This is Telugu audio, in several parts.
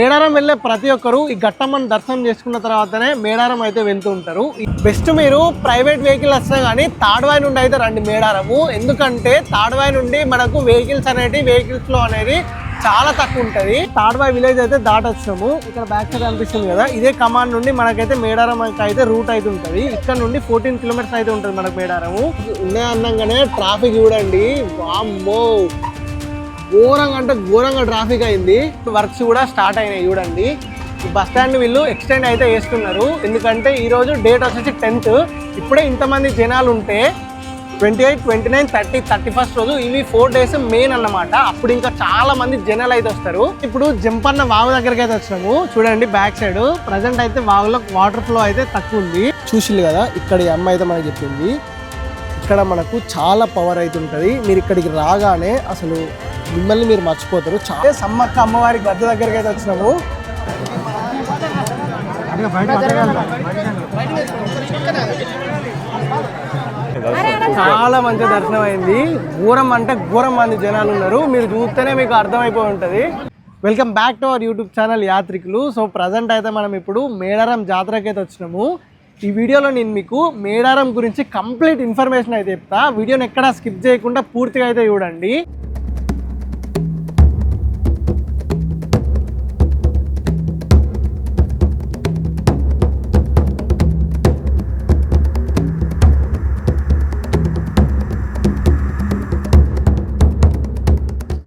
మేడారం వెళ్ళే ప్రతి ఒక్కరు ఈ ఘట్టమ్మను దర్శనం చేసుకున్న తర్వాతనే మేడారం అయితే వెళ్తూ ఉంటారు. బెస్ట్ మీరు ప్రైవేట్ వెహికల్ వస్తే కానీ తాడవాయి నుండి అయితే రండి మేడారము. ఎందుకంటే తాడవాయి నుండి మనకు వెహికల్స్ అనేవి వెహికల్స్లో అనేది చాలా తక్కువ ఉంటుంది. తాడవాయి విలేజ్ అయితే దాటొచ్చాము. ఇక్కడ బ్యాక్ సైడ్ అనిపిస్తుంది కదా ఇదే కమాండ్ నుండి మనకైతే మేడారం అయితే రూట్ అయితే ఉంటుంది. ఇక్కడ నుండి ఫోర్టీన్ కిలోమీటర్స్ అయితే ఉంటుంది మనకు మేడారము. ఉండే అన్నంగానే ట్రాఫిక్ చూడండి. వామ్మో! ఘోరంగా అంటే ఘోరంగా ట్రాఫిక్ అయింది. వర్క్స్ కూడా స్టార్ట్ అయినాయి చూడండి. బస్ స్టాండ్ వీళ్ళు ఎక్స్టెండ్ అయితే వేస్తున్నారు ఎందుకంటే ఈరోజు డేట్ వచ్చేసి టెన్త్ ఇప్పుడే ఇంతమంది జనాలు ఉంటే twenty eight twenty nine thirty thirty first రోజు ఇవి ఫోర్ డేస్ మెయిన్ అన్నమాట. అప్పుడు ఇంకా చాలా మంది జనాలు అయితే వస్తారు. ఇప్పుడు జంపన్న వాగు దగ్గరికి అయితే వచ్చినాము. చూడండి బ్యాక్ సైడ్ ప్రజెంట్ అయితే వాగులో వాటర్ ఫ్లో అయితే తక్కువ ఉంది. చూసిల్లు కదా ఇక్కడ ఈ అమ్మ అయితే మనకి చెప్పింది. ఇక్కడ మనకు చాలా పవర్ అయితే ఉంటుంది. మీరు ఇక్కడికి రాగానే అసలు మిమ్మల్ని మీరు మర్చిపోతారు. చాలా సమ్మక్క అమ్మవారి గద్దె దగ్గరికి అయితే వచ్చినాము. చాలా మంచి దర్శనం అయింది. ఘోరం అంటే ఘోరం మంది జనాలు ఉన్నారు. మీరు చూస్తేనే మీకు అర్థమైపోయి ఉంటుంది. Welcome back to our YouTube channel యాత్రికులు సో ప్రజెంట్ అయితే మనం ఇప్పుడు మేడారం జాతరకి అయితే వచ్చినాము. ఈ వీడియోలో నేను మీకు మేడారం గురించి కంప్లీట్ ఇన్ఫర్మేషన్ అయితే చెప్తా. వీడియోని ఎక్కడా స్కిప్ చేయకుండా పూర్తిగా అయితే చూడండి.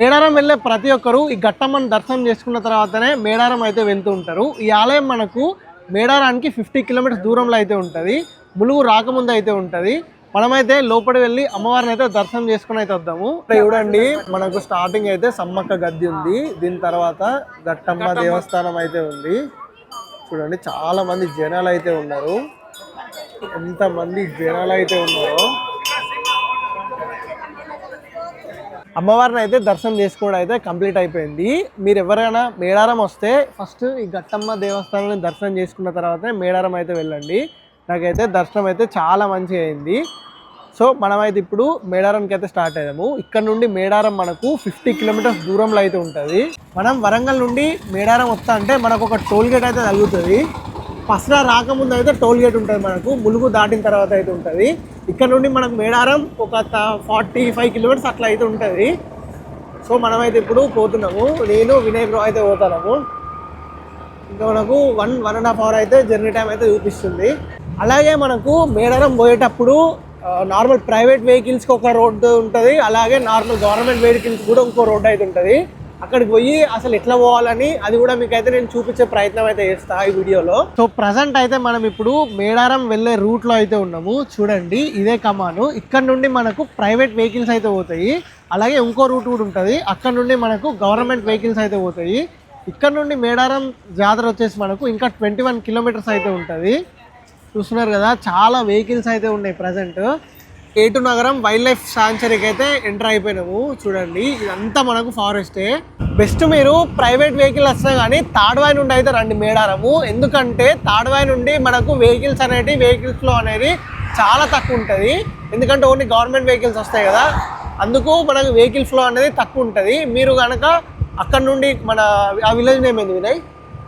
మేడారం వెళ్ళే ప్రతి ఒక్కరు ఈ ఘట్టమ్మని దర్శనం చేసుకున్న తర్వాతనే మేడారం అయితే వెళ్తూ ఉంటారు. ఈ ఆలయం మనకు మేడారానికి ఫిఫ్టీ కిలోమీటర్స్ దూరంలో అయితే ఉంటుంది. ములుగు రాకముందు అయితే ఉంటుంది. మనమైతే లోపలి వెళ్ళి అమ్మవారిని అయితే దర్శనం చేసుకుని అయితే వద్దాము. చూడండి మనకు స్టార్టింగ్ అయితే సమ్మక్క గద్ది ఉంది. దీని తర్వాత ఘట్టమ్మ. దేవస్థానం అయితే ఉంది. చూడండి చాలా మంది జనాలు అయితే ఉన్నారు. ఎంతమంది జనాలు అయితే ఉన్నారో. అమ్మవారిని అయితే దర్శనం చేసుకోవడం అయితే కంప్లీట్ అయిపోయింది. మీరు ఎవరైనా మేడారం వస్తే ఫస్ట్ ఈ గట్టమ్మ దేవస్థానాన్ని దర్శనం చేసుకున్న తర్వాతనే మేడారం అయితే వెళ్ళండి. నాకైతే దర్శనం అయితే చాలా మంచిగా అయింది. సో మనమైతే ఇప్పుడు మేడారంకి అయితే స్టార్ట్ అయ్యాము. ఇక్కడ నుండి మేడారం మనకు ఫిఫ్టీ కిలోమీటర్స్ దూరంలో అయితే ఉంటుంది. మనం వరంగల్ నుండి మేడారం వస్తా అంటే మనకు ఒక టోల్ గేట్ అయితే తగ్గుతుంది పసరా రాకముందు అయితే టోల్ గేట్ ఉంటుంది మనకు. ములుగు దాటిన తర్వాత అయితే ఉంటుంది. ఇక్కడ నుండి మనకు మేడారం ఒక ఫార్టీ ఫైవ్ కిలోమీటర్స్ అట్లా అయితే ఉంటుంది. సో మనమైతే ఇప్పుడు పోతున్నాము. నేను వినయ్ బ్రో అయితే పోతున్నాము. ఇంకా మనకు one one and half hour అయితే జర్నీ టైం అయితే చూపిస్తుంది. అలాగే మనకు మేడారం పోయేటప్పుడు నార్మల్ ప్రైవేట్ వెహికల్స్కి ఒక రోడ్డు ఉంటుంది. అలాగే నార్మల్ గవర్నమెంట్ వెహికల్స్ కూడా ఇంకో రోడ్డు అయితే ఉంటుంది. అక్కడికి పోయి అసలు ఎట్లా పోవాలని అది కూడా మీకు అయితే నేను చూపించే ప్రయత్నం అయితే చేస్తా ఈ వీడియోలో. సో ప్రజెంట్ అయితే మనం ఇప్పుడు మేడారం వెళ్ళే రూట్లో అయితే ఉన్నాము. చూడండి ఇదే కమాను. ఇక్కడ నుండి మనకు ప్రైవేట్ వెహికల్స్ అయితే పోతాయి. అలాగే ఇంకో రూట్ కూడా ఉంటుంది. అక్కడ నుండి మనకు గవర్నమెంట్ వెహికల్స్ అయితే పోతాయి. ఇక్కడ నుండి మేడారం జాతర వచ్చేసి మనకు ఇంకా ట్వంటీ వన్ కిలోమీటర్స్ అయితే ఉంటుంది. చూస్తున్నారు కదా చాలా వెహికల్స్ అయితే ఉన్నాయి ప్రజెంట్ ఏటు నగరం వైల్డ్ లైఫ్ సాంచురీకి అయితే ఎంటర్ అయిపోయినాము. చూడండి ఇదంతా మనకు ఫారెస్టే బెస్ట్ మీరు ప్రైవేట్ వెహికల్ వస్తే కానీ తాడ్వాయి నుండి అయితే రండి మేడారము. ఎందుకంటే తాడ్వాయి నుండి మనకు వెహికల్స్ అనేవి వెహికల్స్లో అనేది చాలా తక్కువ ఉంటుంది. ఎందుకంటే ఓన్లీ గవర్నమెంట్ వెహికల్స్ వస్తాయి కదా. అందుకు మనకు వెహికల్ ఫ్లో అనేది తక్కువ ఉంటుంది. మీరు కనుక అక్కడ నుండి మన ఆ విలేజ్ నేమ్ ఏంది వినయ్?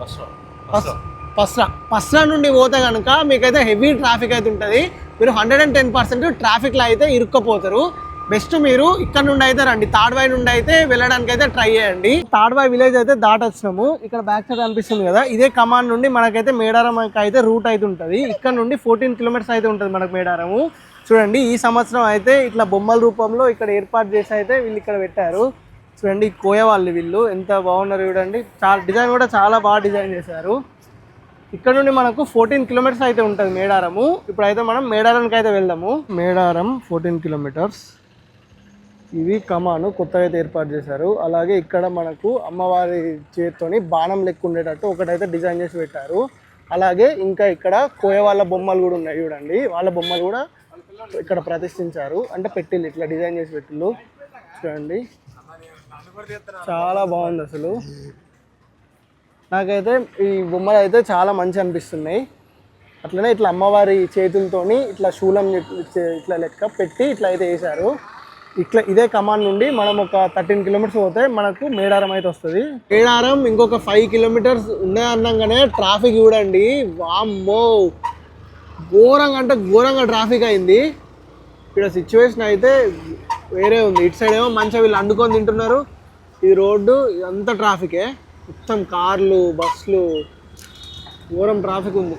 పస్- పస్రా పస్రా నుండి పోతే కనుక మీకైతే హెవీ ట్రాఫిక్ అయితే ఉంటుంది. మీరు హండ్రెడ్ అండ్ టెన్ పర్సెంట్ ట్రాఫిక్లో అయితే ఇరుక్కపోతారు. బెస్ట్ మీరు ఇక్కడ నుండి అయితే రండి. తాడ్వాయి నుండి అయితే వెళ్ళడానికి అయితే ట్రై చేయండి. తాడ్వాయి విలేజ్ అయితే దాటొచ్చినాము. ఇక్కడ బ్యాక్ సైడ్ అనిపిస్తుంది కదా. ఇదే కమాండ్ నుండి మనకైతే మేడారం అయితే రూట్ అయితే ఉంటుంది. ఇక్కడ నుండి ఫోర్టీన్ కిలోమీటర్స్ అయితే ఉంటుంది మనకు మేడారము. చూడండి ఈ సంవత్సరం అయితే ఇట్లా బొమ్మల రూపంలో ఇక్కడ ఏర్పాటు చేసి అయితే వీళ్ళు ఇక్కడ పెట్టారు. చూడండి కోయవాళ్ళు కోయ వాళ్ళు. వీళ్ళు ఎంత బాగున్నారు చూడండి. చాలా డిజైన్ కూడా చాలా బాగా డిజైన్ చేశారు. ఇక్కడ నుండి మనకు ఫోర్టీన్ కిలోమీటర్స్ అయితే ఉంటుంది మేడారము. ఇప్పుడైతే మనం మేడారానికి అయితే వెళ్దాము. మేడారం ఫోర్టీన్ కిలోమీటర్స్ ఇవి కమాను కొత్తగా అయితే ఏర్పాటు చేశారు. అలాగే ఇక్కడ మనకు అమ్మవారి చేతితోని బాణం లెక్క ఉండేటట్టు ఒకటైతే డిజైన్ చేసి పెట్టారు. అలాగే ఇంకా ఇక్కడ కోయ వాళ్ళ బొమ్మలు కూడా ఉన్నాయి చూడండి. వాళ్ళ బొమ్మలు కూడా ఇక్కడ ప్రతిష్ఠించారు. అంటే పెట్టిళ్ళు ఇట్లా డిజైన్ చేసి పెట్టిళ్ళు. చూడండి. చాలా బాగుంది అసలు. నాకైతే ఈ బొమ్మలు అయితే చాలా మంచి అనిపిస్తున్నాయి. అట్లనే ఇట్లా అమ్మవారి చేతులతోని ఇట్లా శూలం ఇట్లా లెక్క పెట్టి ఇట్లా అయితే వేశారు. ఇట్లా ఇదే కమాన్ నుండి మనం ఒక థర్టీన్ కిలోమీటర్స్ పోతే మనకు మేడారం అయితే వస్తుంది. మేడారం ఇంకొక ఫైవ్ కిలోమీటర్స్ ఉన్నాయి అన్నాగానే ట్రాఫిక్ చూడండి. వామ్మో! ఘోరంగా అంటే ఘోరంగా ట్రాఫిక్ అయింది. ఇక్కడ సిచ్యువేషన్ అయితే వేరే ఉంది. ఇటు సైడ్ ఏమో మంచిగా వీళ్ళు అండుకొని తింటున్నారు. ఈ రోడ్డు ఇదంతా ట్రాఫికే. మొత్తం కార్లు బస్సులు ఘోరం ట్రాఫిక్ ఉంది.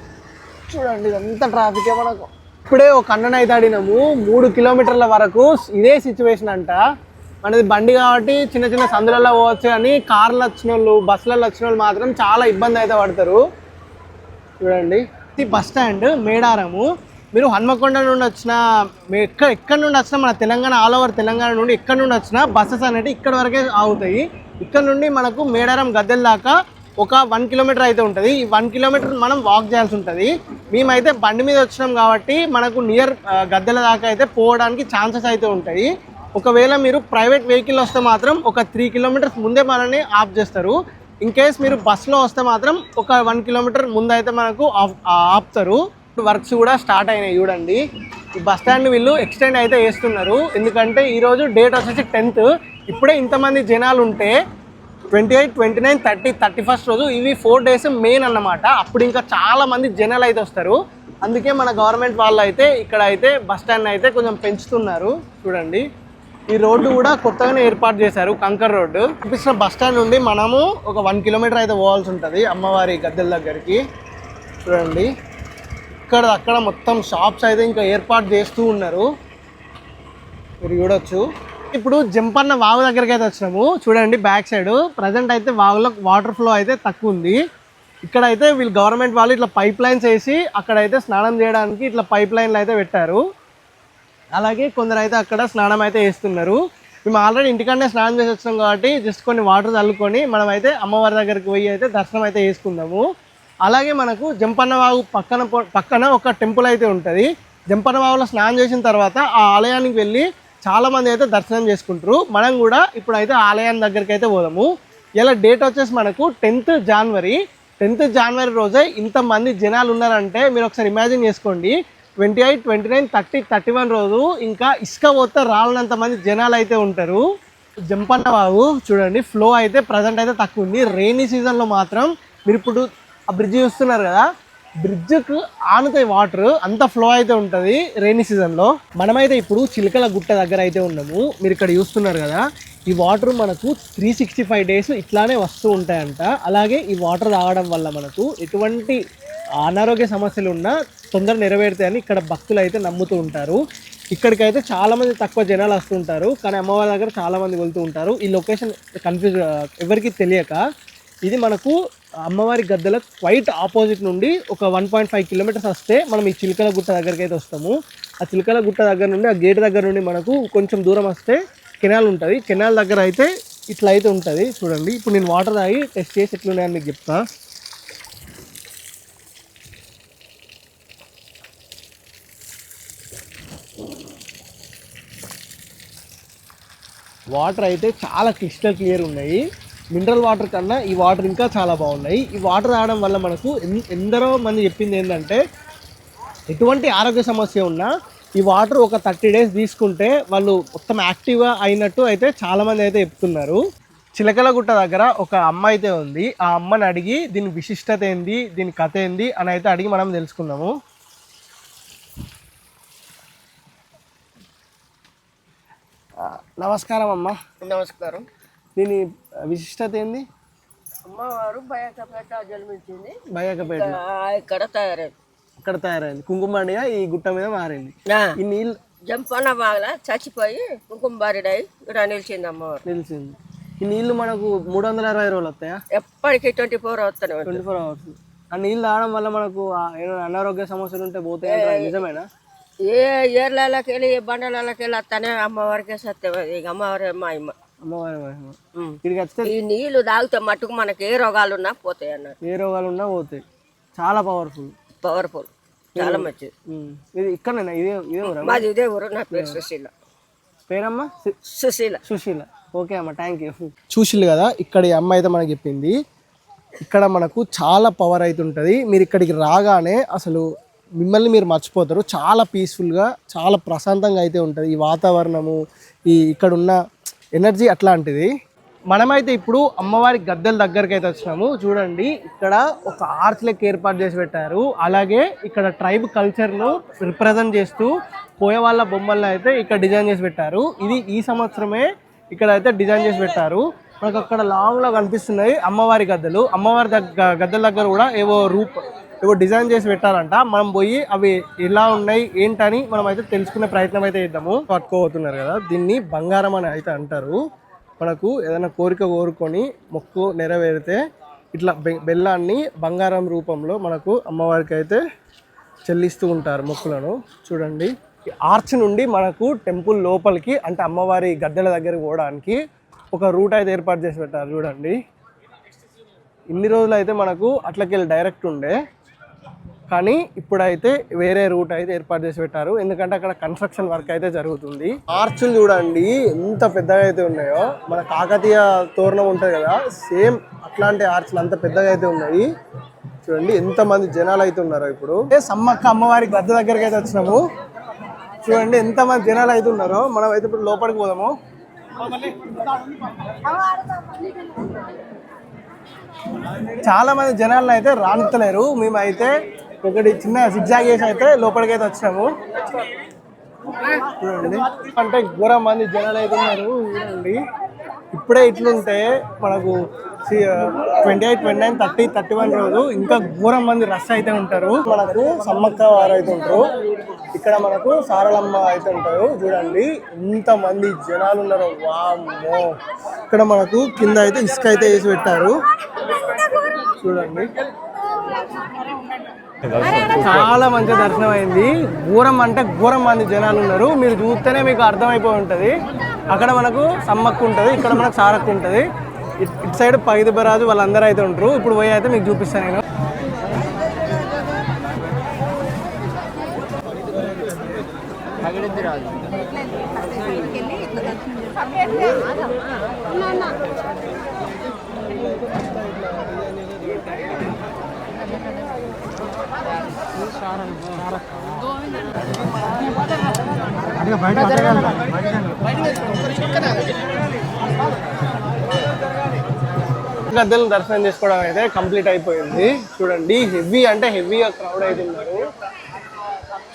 చూడండి ఇదంతా ట్రాఫికే మనకు. ఇప్పుడే ఒక అన్నన అయితే ఆడినాము. మూడు కిలోమీటర్ల వరకు ఇదే సిచ్యువేషన్ అంట. మనది బండి కాబట్టి చిన్న చిన్న సందులలో పోవచ్చు కానీ కార్లు వచ్చిన వాళ్ళు బస్సులలో వచ్చిన వాళ్ళు మాత్రం చాలా ఇబ్బంది అయితే పడతారు. చూడండి. ఇది బస్ స్టాండ్ మేడారము. మీరు హన్మకొండ నుండి వచ్చిన మీ ఎక్కడ ఎక్కడ నుండి వచ్చినా మన తెలంగాణ ఆల్ ఓవర్ తెలంగాణ నుండి ఎక్కడ నుండి వచ్చినా బస్సెస్ అనేవి ఇక్కడ వరకే ఆగుతాయి. ఇక్కడ నుండి మనకు మేడారం గద్దెల దాకా ఒక వన్ కిలోమీటర్ అయితే ఉంటుంది. ఈ వన్ కిలోమీటర్ మనం వాక్ చేయాల్సి ఉంటుంది. మేమైతే బండి మీద వచ్చినాం కాబట్టి మనకు నియర్ గద్దెల దాకా అయితే పోవడానికి ఛాన్సెస్ అయితే ఉంటాయి. ఒకవేళ మీరు ప్రైవేట్ వెహికల్ వస్తే మాత్రం ఒక త్రీ కిలోమీటర్స్ ముందే మనల్ని ఆఫ్ చేస్తారు. ఇన్ కేస్ మీరు బస్సులో వస్తే మాత్రం ఒక వన్ కిలోమీటర్ ముందైతే మనకు ఆఫ్- ఆపుతారు. వర్క్స్ కూడా స్టార్ట్ అయినాయి చూడండి. ఈ బస్ స్టాండ్ వీళ్ళు ఎక్స్టెండ్ అయితే వేస్తున్నారు ఎందుకంటే ఈరోజు డేట్ వచ్చేసి టెన్త్. ఇప్పుడే ఇంతమంది జనాలు ఉంటే twenty eight twenty nine thirty thirty first రోజు ఇవి ఫోర్ డేస్ మెయిన్ అన్నమాట. అప్పుడు ఇంకా చాలా మంది జనాలు అయితే వస్తారు. అందుకే మన గవర్నమెంట్ వాళ్ళు అయితే ఇక్కడ అయితే బస్ స్టాండ్ అయితే కొంచెం పెంచుతున్నారు. చూడండి. ఈ రోడ్డు కూడా కొత్తగానే ఏర్పాటు చేశారు. కంకర్ రోడ్డు. చూపిస్తున్న బస్ స్టాండ్ నుండి మనము ఒక వన్ కిలోమీటర్ అయితే పోవాల్సి ఉంటుంది అమ్మవారి గద్దెల దగ్గరికి. చూడండి. ఇక్కడ అక్కడ మొత్తం షాప్స్ అయితే ఇంకా ఏర్పాటు చేస్తూ ఉన్నారు. మీరు చూడొచ్చు. ఇప్పుడు జంపన్న వాగు దగ్గరికి అయితే వచ్చినాము. చూడండి బ్యాక్ సైడ్ ప్రజెంట్ అయితే వాగులో వాటర్ ఫ్లో అయితే తక్కువ ఉంది. ఇక్కడ అయితే వీళ్ళు గవర్నమెంట్ వాళ్ళు ఇట్లా పైప్ లైన్స్ వేసి అక్కడైతే స్నానం చేయడానికి ఇట్లా పైప్ లైన్లు అయితే పెట్టారు. అలాగే కొందరు అయితే అక్కడ స్నానం అయితే వేస్తున్నారు మేము ఆల్రెడీ ఇంటికన్నా స్నానం చేసి వచ్చినాం కాబట్టి జస్ట్ కొన్ని వాటర్ చల్లుకొని మనం అయితే అమ్మవారి దగ్గరికి పోయి అయితే దర్శనం అయితే చేసుకుందాము. అలాగే మనకు జంపన్నవాగు పక్కన పక్కన ఒక టెంపుల్ అయితే ఉంటుంది. జంపన్నవాగులో స్నానం చేసిన తర్వాత ఆ ఆలయానికి వెళ్ళి చాలామంది అయితే దర్శనం చేసుకుంటారు. మనం కూడా ఇప్పుడైతే ఆలయాన్ని ఆలయం దగ్గరికి అయితే పోదాము. ఇలా డేట్ వచ్చేసి మనకు టెన్త్ జనవరి. టెన్త్ జనవరి రోజే ఇంతమంది జనాలు ఉన్నారంటే మీరు ఒకసారి ఇమాజిన్ చేసుకోండి. Twenty eight twenty nine thirty thirty one రోజు ఇంకా ఇసుక పోతే రాలనంత మంది జనాలు అయితే ఉంటారు. జంపన్న బాబు చూడండి ఫ్లో అయితే ప్రజెంట్ అయితే తక్కువ ఉంది. రెయినీ సీజన్లో మాత్రం మీరు ఇప్పుడు ఆ బ్రిడ్జ్ చూస్తున్నారు కదా? బ్రిడ్జ్కు ఆనుతాయి వాటర్ అంత ఫ్లో అయితే ఉంటుంది రెయినీ సీజన్లో మనమైతే ఇప్పుడు చిలకల గుట్ట దగ్గర అయితే ఉన్నాము. మీరు ఇక్కడ చూస్తున్నారు కదా ఈ వాటర్ మనకు త్రీ సిక్స్టీ ఫైవ్ డేస్ ఇట్లానే వస్తూ ఉంటాయంట. అలాగే ఈ వాటర్ తాగడం వల్ల మనకు ఎటువంటి అనారోగ్య సమస్యలు ఉన్నా తొందర నెరవేరుతాయని ఇక్కడ భక్తులు అయితే నమ్ముతూ ఉంటారు. ఇక్కడికైతే చాలామంది తక్కువ జనాలు వస్తుంటారు కానీ అమ్మవారి దగ్గర చాలామంది వెళ్తూ ఉంటారు. ఈ లొకేషన్ కన్ఫ్యూజ్ ఎవరికి తెలియక ఇది మనకు అమ్మవారి గద్దెల క్వైట్ ఆపోజిట్ నుండి ఒక వన్ పాయింట్ ఫైవ్ కిలోమీటర్స్ వస్తే మనం ఈ చిలకల గుట్ట దగ్గరికి అయితే వస్తాము. ఆ చిలకల గుట్ట దగ్గర నుండి ఆ గేట్ దగ్గర నుండి మనకు కొంచెం దూరం వస్తే కెనాల్ ఉంటుంది. కెనాల్ దగ్గర అయితే ఇట్లా అయితే ఉంటుంది. చూడండి ఇప్పుడు నేను వాటర్ తాగి టెస్ట్ చేసి ఎట్లున్నాయని మీకు చెప్తా. వాటర్ అయితే చాలా క్రిస్టల్ క్లియర్ ఉన్నాయి. మినరల్ వాటర్ కన్నా ఈ వాటర్ ఇంకా చాలా బాగున్నాయి. ఈ వాటర్ తాగడం వల్ల మనకు ఎందరో మంది చెప్పింది ఏంటంటే ఎటువంటి ఆరోగ్య సమస్య ఉన్నా ఈ వాటర్ ఒక థర్టీ డేస్ తీసుకుంటే వాళ్ళు మొత్తం యాక్టివ్గా అయినట్టు అయితే చాలామంది అయితే చెప్తున్నారు. చిలకలగుట్ట దగ్గర ఒక అమ్మ అయితే ఉంది. ఆ అమ్మని అడిగి దీని విశిష్టత ఏంది దీని కథ ఏంది అని అయితే అడిగి మనం తెలుసుకుందాము. నమస్కారం అమ్మ. నమస్కారం. దీని విశిష్టత ఏంది అమ్మవారు బయటపేట జన్మించింది. బయ్యకపేట ఆ, ఇక్కడ తయారైంది. అక్కడ తయారైంది. కుంకుమండిగా ఈ గుట్ట మీద మారింది. ఈ నీళ్ళు జంపన్న బాగా చచ్చిపోయి కుంకుమ బారిడై ఇక్కడ నిలిచింది అమ్మవారు. తెలిసింది ఈ నీళ్ళు మనకు మూడు వందల అరవై రోజులు వస్తాయా? ఎప్పటికీ ట్వంటీ ఫోర్ ఉంటుంది ట్వంటీ ఫోర్ అవర్స్. ఆ నీళ్ళు తాగడం వల్ల మనకు అనారోగ్య సమస్యలు ఉంటే పోతాయి? నిజమేనా ఏ. ఏర్లకి వెళ్ళి ఏ బండలకి వెళ్ళి వస్తానే అమ్మవారికే సత్యం. అది ఇక అమ్మవారి మహిమ అమ్మవారి మహిమ ఉం. ఇక్కడికి వస్తే ఈ నీళ్ళు తాగితే మట్టుకు మనకి ఏ రోగాలు ఉన్నా పోతాయి అన్నారు. ఏ రోగాలు ఉన్నా పోతాయి. చాలా పవర్ఫుల్ పవర్ఫుల్ చాలా మంచిది. ఇది ఇక్కడనేనా? ఇదే ఇదే ఊరా? మాది ఇదే ఊరు నా పేరు సుశీల. పేరమ్మా? సుశీల. సుశీల. ఓకే అమ్మ థ్యాంక్ యూ చూసిల్లు కదా ఇక్కడ ఈ అమ్మ అయితే మనకి చెప్పింది. ఇక్కడ మనకు చాలా పవర్ అయితే ఉంటుంది. మీరు ఇక్కడికి రాగానే అసలు మిమ్మల్ని మీరు మర్చిపోతారు. చాలా పీస్ఫుల్గా చాలా ప్రశాంతంగా అయితే ఉంటుంది ఈ వాతావరణము. ఈ ఇక్కడ ఉన్న ఎనర్జీ అట్లాంటిది. మనమైతే ఇప్పుడు అమ్మవారి గద్దెల దగ్గరికి అయితే వచ్చినాము. చూడండి ఇక్కడ ఒక ఆర్చ్ లెక్క ఏర్పాటు చేసి పెట్టారు. అలాగే ఇక్కడ ట్రైబ్ కల్చర్ను రిప్రజెంట్ చేస్తూ పోయే వాళ్ళ బొమ్మలను అయితే ఇక్కడ డిజైన్ చేసి పెట్టారు. ఇది ఈ సంవత్సరమే ఇక్కడ అయితే డిజైన్ చేసి పెట్టారు. మనకు అక్కడ లాంగ్లో కనిపిస్తున్నాయి అమ్మవారి గద్దెలు. అమ్మవారి దగ్గర గద్దెల దగ్గర కూడా ఏవో రూప్ ఏవో డిజైన్ చేసి పెట్టారంట మనం పోయి అవి ఎలా ఉన్నాయి ఏంటని మనం అయితే తెలుసుకునే ప్రయత్నం అయితే చేద్దాము. పట్టుకోబోతున్నారు కదా దీన్ని బంగారం అని అయితే అంటారు. మనకు ఏదైనా కోరిక కోరుకొని మొక్కు నెరవేరితే ఇట్లా బెల్లాన్ని బంగారం రూపంలో మనకు అమ్మవారికి అయితే చెల్లిస్తూ ఉంటారు మొక్కులను. చూడండి. ఆర్చ్ నుండి మనకు టెంపుల్ లోపలికి అంటే అమ్మవారి గద్దెల దగ్గరికి పోవడానికి ఒక రూట్ అయితే ఏర్పాటు చేసి పెట్టారు. చూడండి. ఇన్ని రోజులు అయితే మనకు అట్లకెళ్ళి డైరెక్ట్ ఉండే. కానీ ఇప్పుడైతే వేరే రూట్ అయితే ఏర్పాటు చేసి పెట్టారు. ఎందుకంటే అక్కడ కన్స్ట్రక్షన్ వర్క్ అయితే జరుగుతుంది. ఆర్చులు చూడండి ఎంత పెద్దగా అయితే ఉన్నాయో. మన కాకతీయ తోరణం ఉంటుంది కదా సేమ్ అట్లాంటి ఆర్చులు అంత పెద్దగా అయితే ఉన్నాయి. చూడండి ఎంత మంది జనాలు అయితే ఉన్నారో ఇప్పుడు. సమ్మక్క అమ్మవారి గద్ద దగ్గరికి అయితే వచ్చినాము. చూడండి ఎంత మంది జనాలు అయితే ఉన్నారో. మనం అయితే ఇప్పుడు లోపలికి పోదాము. చాలా మంది జనాలను అయితే రానిత్తలేరు. మేమైతే ఒకటి చిన్న సిగ్జాగ్ చేసి అయితే లోపలికి అయితే వచ్చినాము చూడండి. అంటే ఘోర మంది జనాలు అయితే ఉన్నారు చూడండి. ఇప్పుడే ఇట్లుంటే మనకు twenty eight twenty nine thirty thirty one రోజు ఇంకా ఘోరం మంది రష్ అయితే ఉంటారు. మనకు సమ్మక్క వారు అయితే ఉంటారు. ఇక్కడ మనకు సారలమ్మ అయితే ఉంటారు. చూడండి. ఎంత మంది జనాలు ఉన్నారు. వామ్మో. ఇక్కడ మనకు కింద అయితే ఇసుక అయితే వేసి పెట్టారు. చూడండి. చాలా మంచి దర్శనం అయింది. ఘోరం అంటే ఘోరం మంది జనాలు ఉన్నారు. మీరు చూస్తేనే మీకు అర్థమైపోయి ఉంటుంది. అక్కడ మనకు సమ్మక్కు ఉంటుంది ఇక్కడ మనకు సారక్కు ఉంటుంది. ఇట్- ఇటు సైడ్ పైది బరాజు వాళ్ళందరూ అయితే ఉంటారు ఇప్పుడు పోయి అయితే మీకు చూపిస్తాను నేను. గద్దెలను దర్శనం చేసుకోవడం అయితే కంప్లీట్ అయిపోయింది. చూడండి హెవీ అంటే హెవీగా క్రౌడ్ అయితే ఉన్నారు.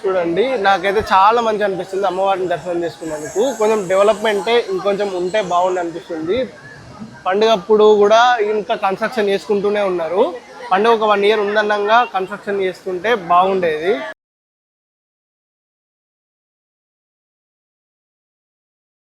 చూడండి నాకైతే చాలా మంచి అనిపిస్తుంది అమ్మవారిని దర్శనం చేసుకున్నందుకు. కొంచెం డెవలప్మెంటే ఇంకొంచెం ఉంటే బాగుండి అనిపిస్తుంది. పండుగప్పుడు కూడా ఇంకా కన్స్ట్రక్షన్ చేసుకుంటూనే ఉన్నారు. పండుగ ఒక వన్ ఇయర్ ఉందన్నంగా కన్స్ట్రక్షన్ చేసుకుంటే బాగుండేది.